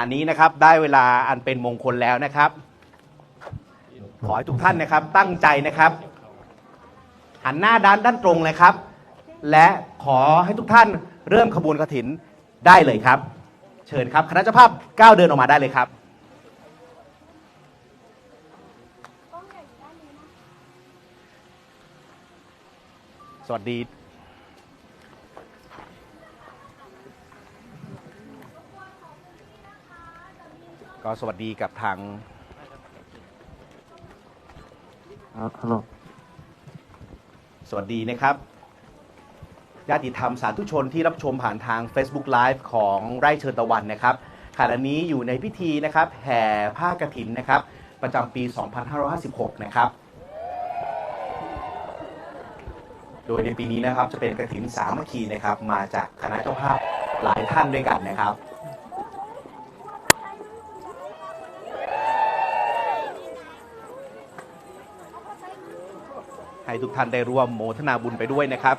อันนี้นะครับได้เวลาอันเป็นมงคลแล้วนะครับ ขอให้ทุกท่านนะครับตั้งใจนะครับ หันหน้าด้านด้านตรงเลยครับ และขอให้ทุกท่านเริ่มขบวนกระถินได้เลยครับ เชิญครับคณะเจ้าภาพก้าวเดินออกมาได้เลยครับสวัสดี ก็สวัสดีกับทางครับฮัลโหลสวัสดีนะครับ ญาติธรรมสาธุชนที่รับชมผ่านทาง Facebook Live ของไร่เชิญตะวันนะครับขณะนี้อยู่ในพิธีนะครับแห่ผ้ากฐินนะครับ ประจำปี 2556 นะครับ โดยในปีนี้นะครับจะเป็นกฐินสามัคคีนะครับ มาจากคณะเจ้าภาพหลายท่านด้วยกันนะครับ ให้ทุกท่านได้ร่วมโมทนาบุญไปด้วยนะครับ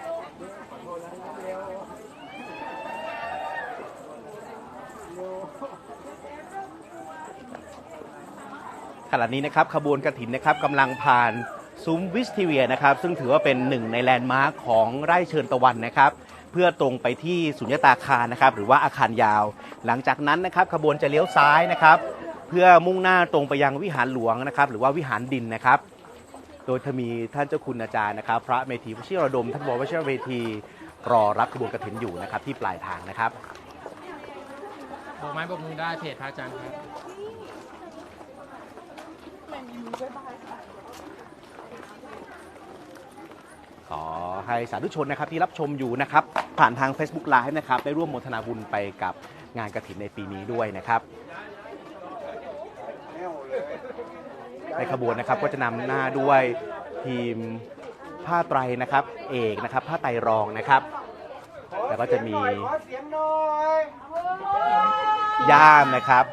ขณะนี้นะครับขบวนกระถินนะครับกำลังผ่านซุ้มวิสทีเวียนะครับ ซึ่งถือว่าเป็นหนึ่งในแลนด์มาร์คของไร่เชิญตะวันนะครับ เพื่อตรงไปที่สุญญตาคารนะครับ หรือว่าอาคารยาว หลังจากนั้นนะครับ ขบวนจะเลี้ยวซ้ายนะครับ เพื่อมุ่งหน้าตรงไปยังวิหารหลวงนะครับ หรือว่าวิหารดินนะครับ โดยจะมีท่านเจ้าคุณอาจารย์นะครับ พระเมธีวชิรดม ท่านบวรวชิรเวทีรอรับขบวนกระถินอยู่นะครับที่ปลายทางนะครับโบกไม้โบกมือได้เพจพระอาจารย์ครับขอให้สาธุชนนะครับที่รับชมอยู่นะครับ ผ่านทาง Facebook Live นะครับ ได้ร่วมโมทนาบุญไปกับงานกระถินในปีนี้ด้วยนะครับ ในขบวนนะครับ ก็จะนำหน้าด้วยทีมผ้าไตรนะครับ เอกนะครับผ้าไตรรองนะครับ แล้วก็จะมีย่ามนะครับ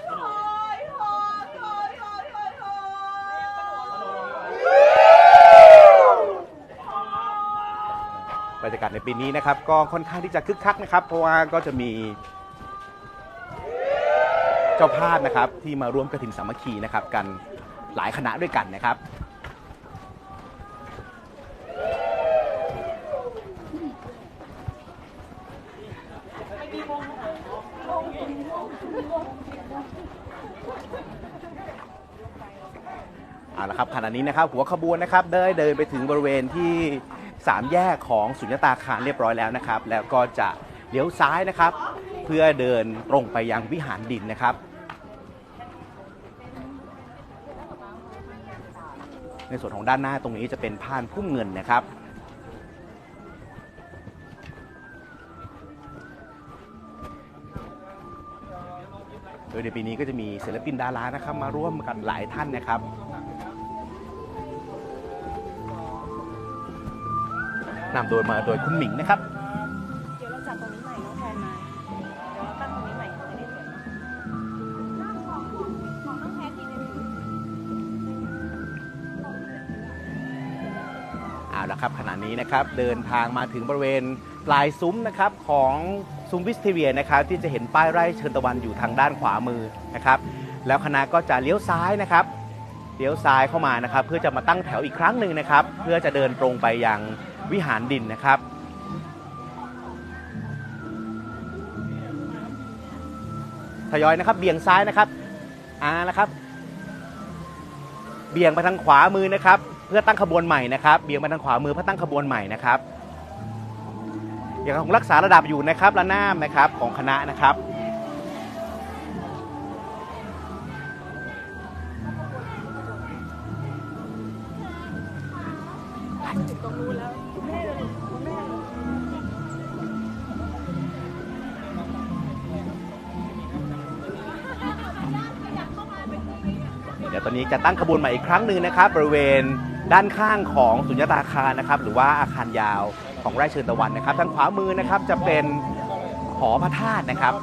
บรรยากาศในปีนี้นะครับ ก็ค่อนข้างที่จะคึกคักนะครับ เพราะว่าก็จะมีเจ้าภาพนะครับที่มาร่วมกระถิ่นสามัคคีนะครับกัน หลายคณะด้วยกันนะครับเอาละครับขณะนี้นะครับหัวขบวนนะครับได้เดินไปถึงบริเวณที่สามแยกของสุญญตาคารเรียบร้อยแล้วนะครับ แล้วก็จะเลี้ยวซ้ายนะครับ เพื่อเดินตรงไปยังวิหารดินนะครับ ในส่วนของด้านหน้าตรงนี้จะเป็นพานพุ่มเงินนะครับโดยในปีนี้ก็จะมีศิลปินดารานะครับมาร่วมกันหลายท่านนะครับนำโดยมาโดยคุณหมิงนะครับ เอาละครับขณะนี้นะครับเดินทางมาถึงบริเวณปลายซุ้มนะครับของซุ้มวิสเทเวียนะครับที่จะเห็นป้ายไร่เชิญตะวันอยู่ทางด้านขวามือนะครับแล้วคณะก็จะเลี้ยวซ้ายนะครับเลี้ยวซ้ายเข้ามานะครับ เพื่อจะมาตั้งแถวอีกครั้งหนึ่งนะครับ เพื่อจะเดินตรงไปยังวิหารดินนะครับทยอยนะครับเบี่ยงซ้ายนะครับอ่านะครับ เบี่ยงไปทางขวามือนะครับ เพื่อตั้งขบวนใหม่นะครับเบี่ยงไปทางขวามือเพื่อตั้งขบวนใหม่นะครับ อยังคงรักษาระดับอยู่นะครับระนาบนะครับของคณะนะครับเดี๋ยวตอนนี้จะตั้งขบวนใหม่อีกครั้งหนึ่งนะครับ บริเวณ ด้านข้างของสุญญตาคารนะครับ หรือว่าอาคารยาวของไร่เชิญตะวันนะครับ ทางขวามือนะครับจะเป็นหอพระธาตุนะครับ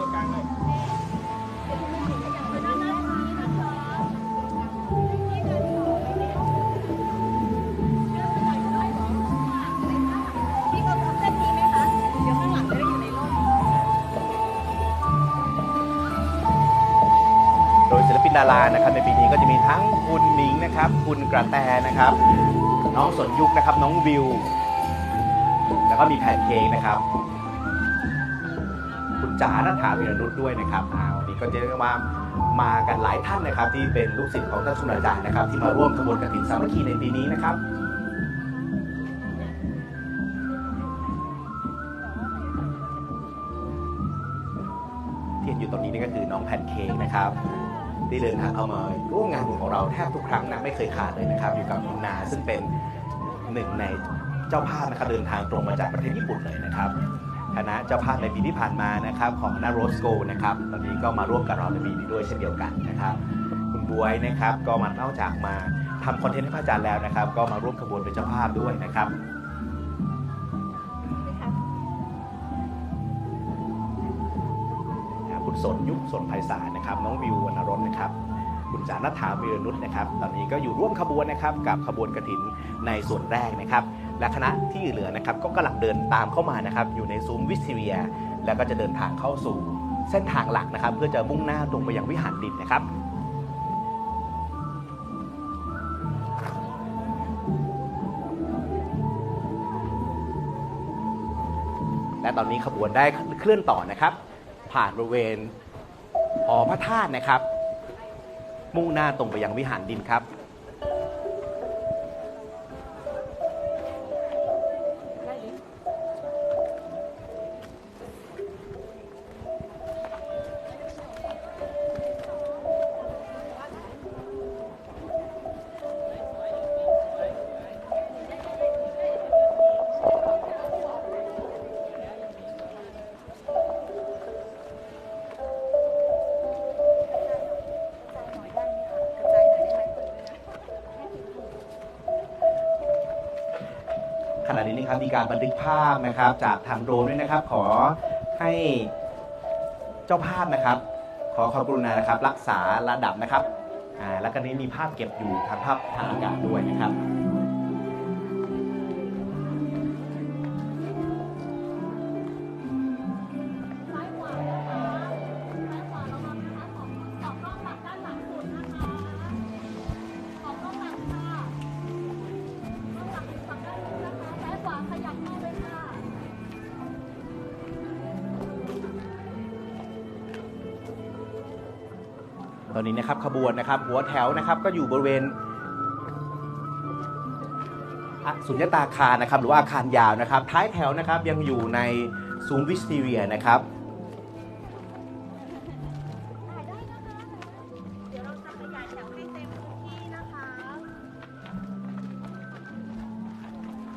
ดารานะครับในปีนี้ก็จะมีทั้งคุณหนิงนะครับ คุณกระแตนะครับ น้องสนยุคนะครับ น้องวิว แล้วก็มีแพนเค้กนะครับ คุณจ๋าณฐาวีรนุชด้วยนะครับอ่าวันนี้ก็จะเรียกว่ามากันหลายท่านนะครับ ที่เป็นลูกศิษย์ของท่านสุนอาจารย์นะครับ ที่มาร่วมขบวนกฐินสามัคคีในปีนี้นะครับที่เห็นอยู่ตรงนี้นี่ก็คือน้องแพนเค้กนะครับ ที่เดินทางเข้ามาร่วมงานของเราแทบทุกครั้งนะไม่เคยขาดเลยนะครับ อยู่กับคุณนาซึ่งเป็นหนึ่งในเจ้าภาพนะครับเดินทางตรงมาจากประเทศญี่ปุ่นเลยนะครับคณะเจ้าภาพในปีที่ผ่านมานะครับของคณะโรสโกนะครับตอนนี้ก็มาร่วมกับเราในปีนี้ด้วยเช่นเดียวกันนะครับ คุณบวยนะครับก็มานอกจากมาทำคอนเทนต์ให้พระอาจารย์แล้วนะครับ ก็มาร่วมขบวนเป็นเจ้าภาพด้วยนะครับ คุณสนยุคสนไพศาลนะครับ น้องวิววรรณรสนะครับ คุณจานัฐาวีรนุชนะครับ ตอนนี้ก็อยู่ร่วมขบวนนะครับ กับขบวนกระถินในส่วนแรกนะครับ และคณะที่เหลือนะครับ ก็กำลังเดินตามเข้ามานะครับ อยู่ในซุ้มวิสเทีย แล้วก็จะเดินทางเข้าสู่เส้นทางหลักนะครับ เพื่อจะมุ่งหน้าตรงไปยังวิหารดินนะครับและตอนนี้ขบวนได้เคลื่อนต่อนะครับ ผ่านบริเวณหอพระธาตุนะครับ มุ่งหน้าตรงไปยังวิหารดินครับ ขณะนี้นะครับมีการบันทึกภาพนะครับ จากทางโดรนด้วยนะครับ ขอให้เจ้าภาพนะครับ ขอความกรุณานะครับ รักษาระดับนะครับอ่าแล้วก็นี้มีภาพเก็บอยู่ทางภาพทางอากาศด้วยนะครับ วนนะครับ หัวแถวนะครับก็อยู่บริเวณสุญญตาคารนะครับ หรือว่าอาคารยาวนะครับ ท้ายแถวนะครับยังอยู่ในซูมวิสทีเรียนะครับถ่ายได้นะคะเดี๋ยวเราจะขยายแถวให้เต็มพื้นที่นะคะ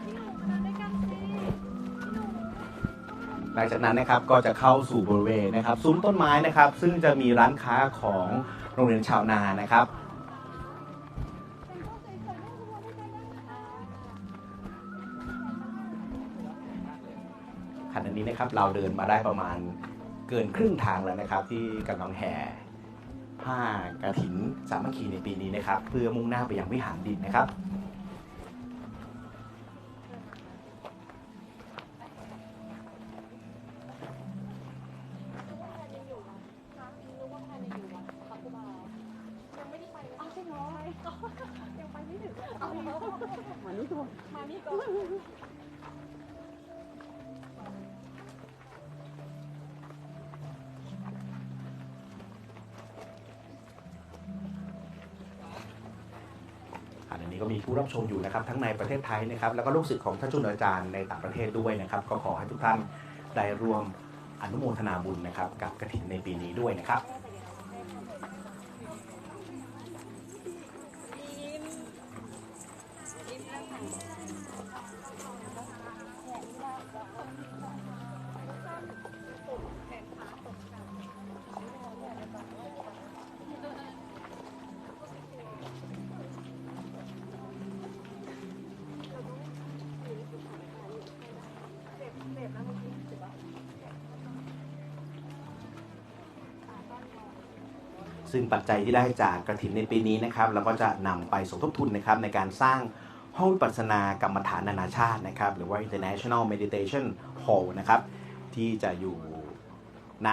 พี่หนุ่มมาด้วยกันสิพี่หนุ่มหลังจากนั้นนะครับก็จะเข้าสู่บริเวณนะครับซุ้มต้นไม้นะครับ ซึ่งจะมีร้านค้าของ โรงเรียนชาวนานะครับ ขณะนี้นะครับเราเดินมาได้ประมาณเกินครึ่งทางแล้วนะครับ ที่กำลังแห่ผ้ากระถินสามัคคีในปีนี้นะครับ เพื่อมุ่งหน้าไปยังวิหารดินนะครับ นะครับทั้งในประเทศไทยนะครับแล้วก็ลูกศิษย์ของท่านจุนอาจารย์ในต่างประเทศด้วยนะครับ ก็ขอให้ทุกท่านได้ร่วมอนุโมทนาบุญนะครับ กับกระถินในปีนี้ด้วยนะครับ ซึ่งปัจจัยที่ได้จากกระถินในปีนี้นะครับเราก็จะนำไปสมทบทุนนะครับในการสร้างห้องวิปัสสนากรรมฐานนานาชาตินะครับหรือว่า International Meditation Hall นะครับที่จะอยู่ณ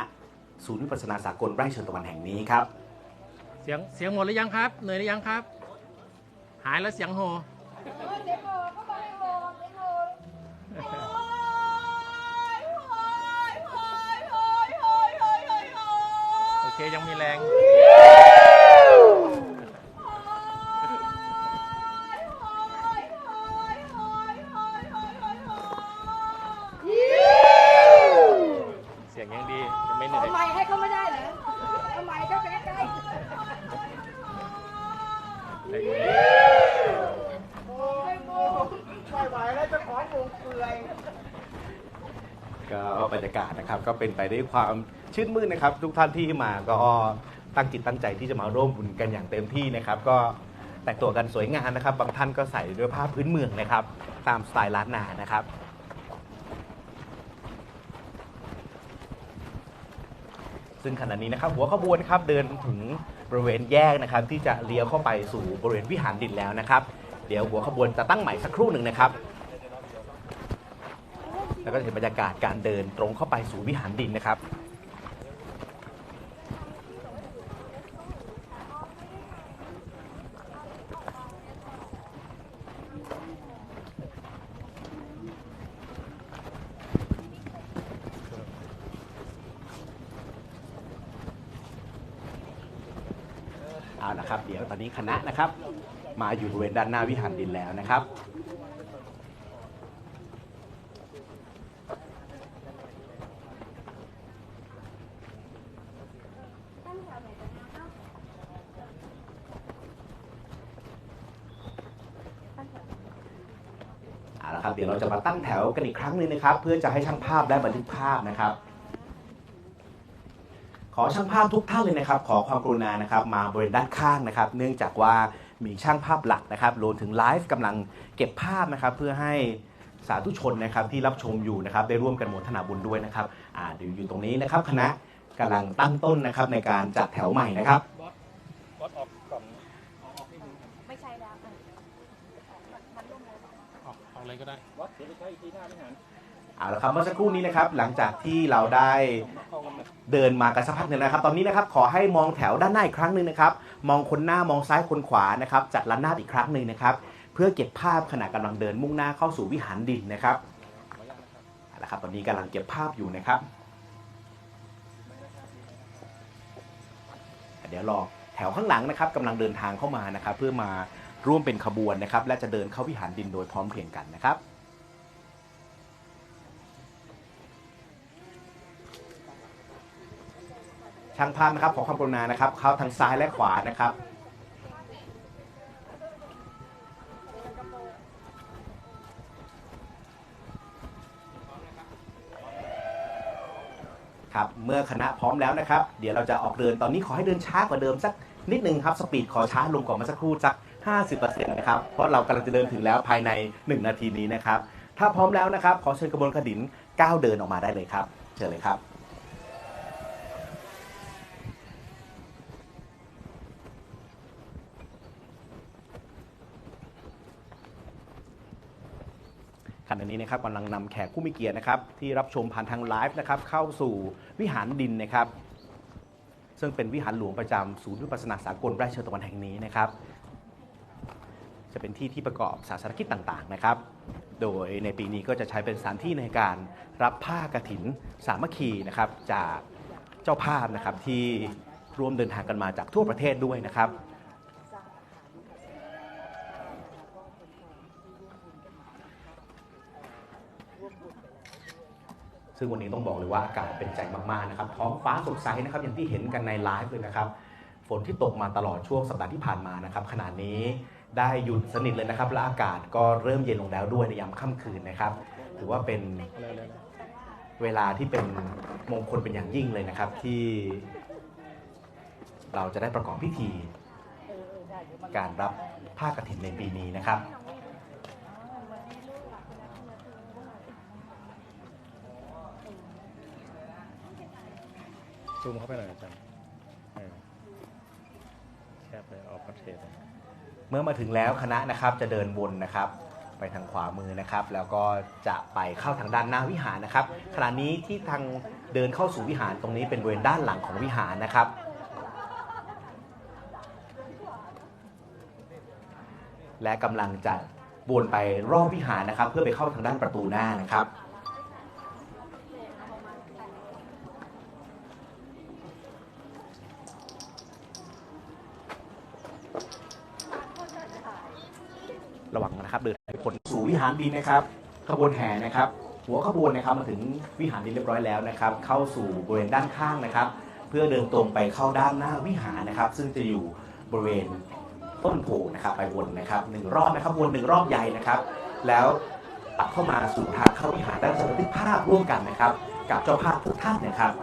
ศูนย์วิปัสสนาสากลไร่เชิญตะวันแห่งนี้ครับ เสียงเสียงหมดหรือยังครับเหนื่อยหรือยังครับ หายแล้วเสียงโห เคยังมีแรง เสียงยังดี ยังไม่เหนื่อย ทำไมให้เขาไม่ได้เหรอทำไมก็ใกล้ แรงดี ๆโอ้ยโมไม่ไหวแล้วเจะของวงเปลือย ก็บรรยากาศนะครับก็เป็นไปด้วยความชื่นมื่นนะครับ ทุกท่านที่มาก็ตั้งจิตตั้งใจที่จะมาร่วมบุญกันอย่างเต็มที่นะครับ ก็แต่งตัวกันสวยงามนะครับ บางท่านก็ใส่ด้วยผ้าพื้นเมืองนะครับ ตามสไตล์ล้านนานะครับซึ่งขณะนี้นะครับหัวขบวนครับเดินถึงบริเวณแยกนะครับ ที่จะเลี้ยวเข้าไปสู่บริเวณวิหารดินแล้วนะครับ เดี๋ยวหัวขบวนจะตั้งใหม่สักครู่หนึ่งนะครับ แล้วก็จะเห็นบรรยากาศการเดินตรงเข้าไปสู่วิหารดินนะครับ เอาละครับ เดี๋ยวตอนนี้คณะนะครับ มาอยู่บริเวณด้านหน้าวิหารดินแล้วนะครับ เอาละครับเดี๋ยวเราจะมา ตั้งแถวกันอีกครั้งหนึ่งนะครับ เพื่อจะให้ช่างภาพได้บันทึกภาพนะครับ ขอช่างภาพทุกท่านเลยนะครับ ขอความกรุณานะครับ มาบริเวณด้านข้างนะครับ เนื่องจากว่ามีช่างภาพหลักนะครับรวมถึงไลฟ์กำลังเก็บภาพนะครับ เพื่อให้สาธุชนนะครับที่รับชมอยู่นะครับ ได้ร่วมกันโมทนาบุญด้วยนะครับอ่าเดี๋ยวอยู่ตรงนี้นะครับคณะกำลังตั้งต้นนะครับในการจัดแถวใหม่นะครับ ไม่ใช่แล้วอะมันร่วมเลย ออ ก็ได้เอาละครับเมื่อสักครู่นี้นะครับหลังจากที่เราได้เดินมากันสักพักหนึ่งนะครับ ตอนนี้นะครับขอให้มองแถวด้านหน้าอีกครั้งหนึ่งนะครับ มองคนหน้ามองซ้ายคนขวานะครับ จัดระนาดอีกครั้งหนึ่งนะครับ เพื่อเก็บภาพขณะกำลังเดินมุ่งหน้าเข้าสู่วิหารดินนะครับเอาละครับตอนนี้กำลังเก็บภาพอยู่นะครับ เดี๋ยวรอแถวข้างหลังนะครับกำลังเดินทางเข้ามานะครับ เพื่อมา ร่วมเป็นขบวนนะครับ และจะเดินเข้าวิหารดินโดยพร้อมเพรียงกันนะครับช่างภาพนะครับขอความกรุณานะครับ เข้าทางซ้ายและขวานะครับ ครับเมื่อคณะพร้อมแล้วนะครับ เดี๋ยวเราจะออกเดินตอนนี้ขอให้เดินช้ากว่าเดิมสักนิดนึงครับ สปีดขอช้าลงกว่าเมื่อสักครู่สัก 50%นะครับ เพราะเรากำลังจะเดินถึงแล้วภายใน 1 นาทีนี้นะครับ ถ้าพร้อมแล้วนะครับ ขอเชิญกระบวนกระดินก้าวเดินออกมาได้เลยครับ เชิญเลยครับขณะนี้นะครับกำลังนำแขกผู้มีเกียรตินะครับ ที่รับชมผ่านทางไลฟ์นะครับ เข้าสู่วิหารดินนะครับ ซึ่งเป็นวิหารหลวงประจำศูนย์วิปัสสนาสากลไร่เชตะวันแห่งนี้นะครับ จะเป็นที่ที่ประกอบศาสนกิจต่างๆนะครับ โดยในปีนี้ก็จะใช้เป็นสถานที่ในการรับผ้ากฐินสามัคคีนะครับจากเจ้าภาพนะครับที่ร่วมเดินทางกันมาจากทั่วประเทศด้วยนะครับ ซึ่งวันนี้ต้องบอกเลยว่าอากาศเป็นใจมากๆนะครับ ท้องฟ้าสดใสนะครับอย่างที่เห็นกันในไลฟ์เลยนะครับ ฝนที่ตกมาตลอดช่วงสัปดาห์ที่ผ่านมานะครับขณะนี้ ได้หยุดสนิทเลยนะครับ และอากาศก็เริ่มเย็นลงแล้วด้วยในยามค่ำคืนนะครับ ถือว่าเป็นเวลาที่เป็นมงคลเป็นอย่างยิ่งเลยนะครับ ที่เราจะได้ประกอบพิธี การรับผ้ากฐินในปีนี้นะครับซูมเข้าไปหน่อยอาจารย์แคบไปออกพัดเทป เมื่อมาถึงแล้วคณะนะครับจะเดินวนนะครับ ไปทางขวามือนะครับ แล้วก็จะไปเข้าทางด้านหน้าวิหารนะครับขณะนี้ที่ทางเดินเข้าสู่วิหารตรงนี้เป็นบริเวณด้านหลังของวิหารนะครับและกำลังจะวนไปรอบวิหารนะครับ เพื่อไปเข้าทางด้านประตูหน้านะครับ วิหารดินนะครับขบวนแห่นะครับ หัวขบวนนะครับมาถึงวิหารดินเรียบร้อยแล้วนะครับ เข้าสู่บริเวณด้านข้างนะครับ เพื่อเดินตรงไปเข้าด้านหน้าวิหารนะครับ ซึ่งจะอยู่บริเวณต้นโพนะครับไปวนนะครับหนึ่งรอบนะครับวนหนึ่งรอบใหญ่นะครับ แล้วตัดเข้ามาสู่ทางเข้าวิหารด้านจะบันทึกภาพร่วมกันนะครับ กับเจ้าภาพทุกท่านนะครับ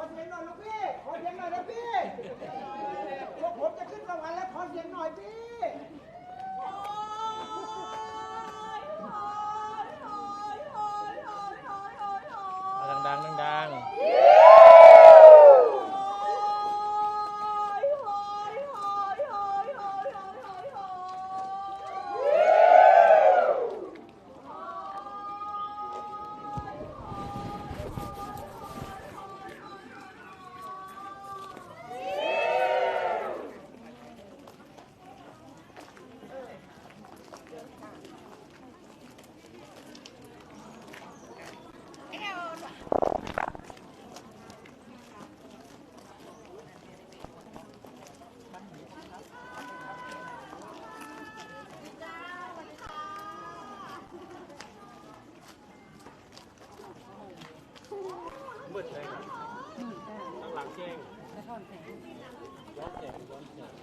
ขอเสียงหน่อยลูกพี่ ขอเสียงหน่อยนะพี่พวกผมจะขึ้นสวรรค์ แล้วขอเสียงหน่อยพี่ เอาดังๆดังมืดเลยครับข้างหลังแจ้งย้อนแสงย้อนแสง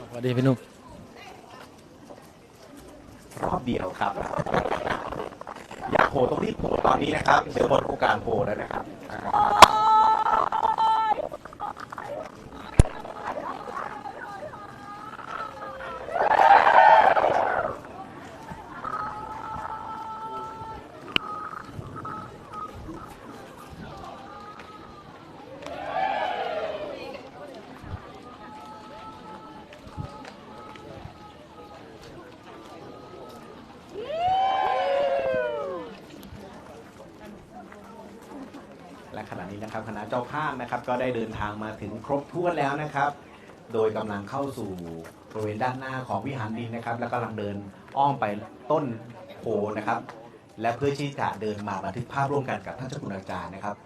ส วัสดีพี่นุ่มรอบเดียวครับ อยากโผล่ตรงที่โผล่ตอนนี้นะครับ เดี๋ยวหมดโอกาสโผล่แล้วนะครับ และขณะนี้นะครับคณะเจ้าภาพ นะครับก็ได้เดินทางมาถึงครบถ้วนแล้วนะครับ โดยกำลังเข้าสู่บริเวณด้านหน้าของวิหารดินนะครับ แล้วกำลังเดินอ้อมไปต้นโพนะครับ และเพื่อที่จะเดินมาบันทึกภาพร่วมกันกับท่านเจ้าคุณอาจารย์นะครับ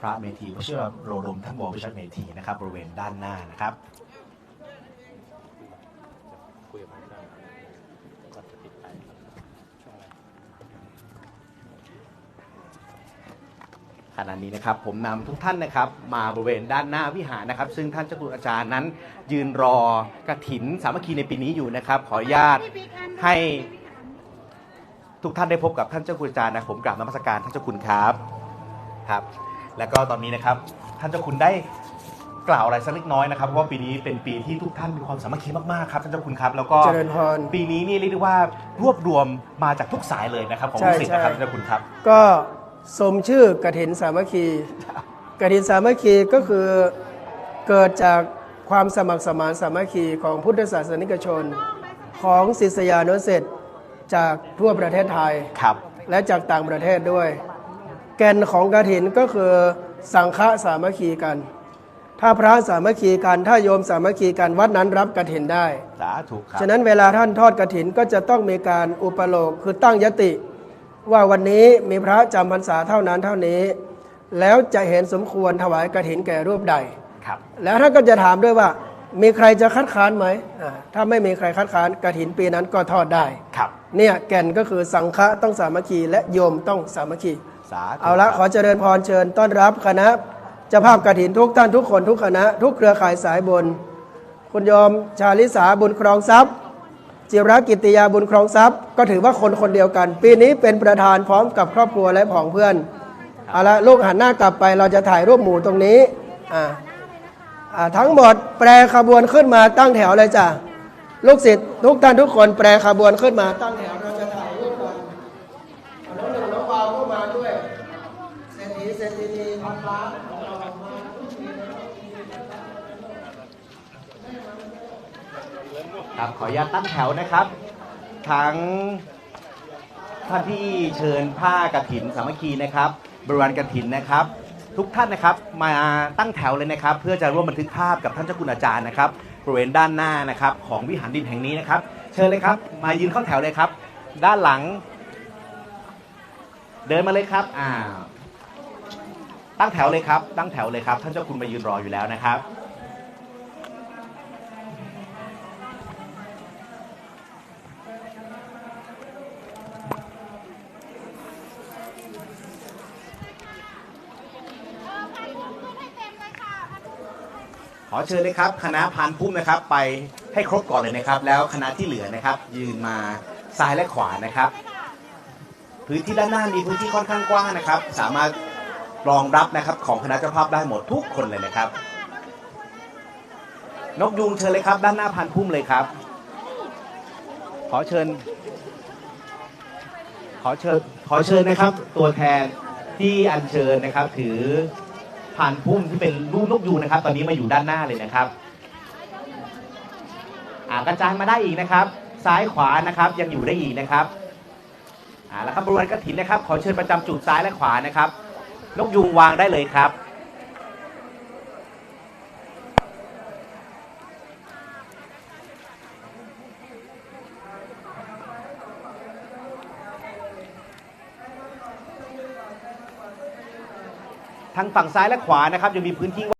พระเมธีวชิรโรดมท่านววิชัยเมธีนะครับบริเวณด้านหน้านะครับ คุยกับพระอาจารย์ก่อนจะปิดไปช่วงอะไร ขณะนี้นะครับผมนำทุกท่านนะครับมาบริเวณด้านหน้าวิหารนะครับ ซึ่งท่านเจ้าคุณอาจารย์นั้น ยืนรอกระถินสามัคคีในปีนี้อยู่นะครับ ขออนุญาตให้ทุกท่านได้พบกับท่านเจ้าคุณอาจารย์นะผมกราบนมัสการท่านเจ้าคุณครับครับ แล้วก็ตอนนี้นะครับท่านเจ้าคุณได้กล่าวอะไรสักเล็กน้อยนะครับเพราะว่าปีนี้เป็นปีที่ทุกท่านมีความสามัคคีมากๆครับท่านเจ้าคุณครับ แล้วก็เจริญพร ปีนี้นี่เรียกได้ว่ารวบรวมมาจากทุกสายเลยนะครับของใช่ลูกศิษย์นะครับใช่ท่านเจ้าคุณครับ ก็ สมชื่อกฐินสามัคคีกฐินสามัคคีก็คือเกิดจากความสมัครสมานสามัคคีของพุทธศาสนิกชน ของศิษยานุศิษย์จากทั่วประเทศไทย ครับ และจากต่างประเทศด้วย แก่นของกฐินก็คือสังฆสามัคคีกัน ถ้าพระสามัคคีกัน ถ้าโยมสามัคคีกันวัดนั้นรับกฐินได้ สาธุครับ ฉะนั้นเวลาท่านทอดกฐินก็จะต้องมีการอุปโลกคือตั้งยติ ว่าวันนี้มีพระจำพรรษาเท่านั้นเท่านี้ แล้วจะเห็นสมควรถวายกฐินแก่รูปใดครับ แล้วท่านก็จะถามด้วยว่า มีใครจะคัดค้านไหมอ่าถ้าไม่มีใครคัดค้านกฐินปีนั้นก็ทอดได้ครับเนี่ยแก่นก็คือสังฆะต้องสามัคคีและโยมต้องสามัคคีสาธุเอาละครับขอเจริญพรเชิญต้อนรับคณะเจ้าภาพกฐินทุกท่านทุกคนทุกคณะ ทุกเครือข่ายสายบุญคุณโยมชาลิสาบุญครองทรัพย์ จิรกิติยาบุญครองทรัพย์ ก็ถือว่าคนคนเดียวกัน ปีนี้เป็นประธานพร้อมกับครอบครัวและผองเพื่อนเอาละลูกหันหน้ากลับไปเราจะถ่ายรูปหมู่ตรงนี้อ่าทั้งหมดแปรขบวนขึ้นมาตั้งแถวเลยจ้ะลูกศิษย์ทุกท่านทุกคนแปรขบวนขึ้นมาตั้งแถวเราจะถ่ายรูปกันเอาน้องหนึ่งน้องวาวเข้ามาด้วย เศรษฐีเศรษฐีนีพันล้านของเรามา ครับขออนุญาตตั้งแถวนะครับ ทั้งท่านที่เชิญผ้ากฐินสามัคคีนะครับ บริวารกฐินนะครับ ทุกท่านนะครับมาตั้งแถวเลยนะครับ เพื่อจะร่วมบันทึกภาพกับท่านเจ้าคุณอาจารย์นะครับบริเวณด้านหน้านะครับของวิหารดินแห่งนี้นะครับ เชิญเลยครับ มายืนเข้าแถวเลยครับ ด้านหลัง เดินมาเลยครับอ่าตั้งแถวเลยครับ ตั้งแถวเลยครับ ท่านเจ้าคุณมายืนรออยู่แล้วนะครับ ขอเชิญเลยครับ คณะพานพุ่มนะครับ ไปให้ครบก่อนเลยนะครับ แล้วคณะที่เหลือนะครับ ยืนมาซ้ายและขวานะครับ พื้นที่ด้านหน้ามีพื้นที่ค่อนข้างกว้างนะครับ สามารถรองรับนะครับของคณะเจ้าภาพได้หมดทุกคนเลยนะครับ นกยูงเชิญเลยครับ ด้านหน้าพานพุ่มเลยครับ ขอเชิญ ขอเชิญขอเชิญนะครับ ตัวแทนที่อัญเชิญนะครับ ถือ ผ่านพุ่มที่เป็นรูปนกยูงนะครับ ตอนนี้มาอยู่ด้านหน้าเลยนะครับอ่ากระจายมาได้อีกนะครับ ซ้ายขวานะครับยังอยู่ได้อีกนะครับอ่าแล้วครับบริเวณกระถินนะครับ ขอเชิญประจำจุดซ้ายและขวานะครับนกยูงวางได้เลยครับ ทางฝั่งซ้ายและขวานะครับยังมีพื้นที่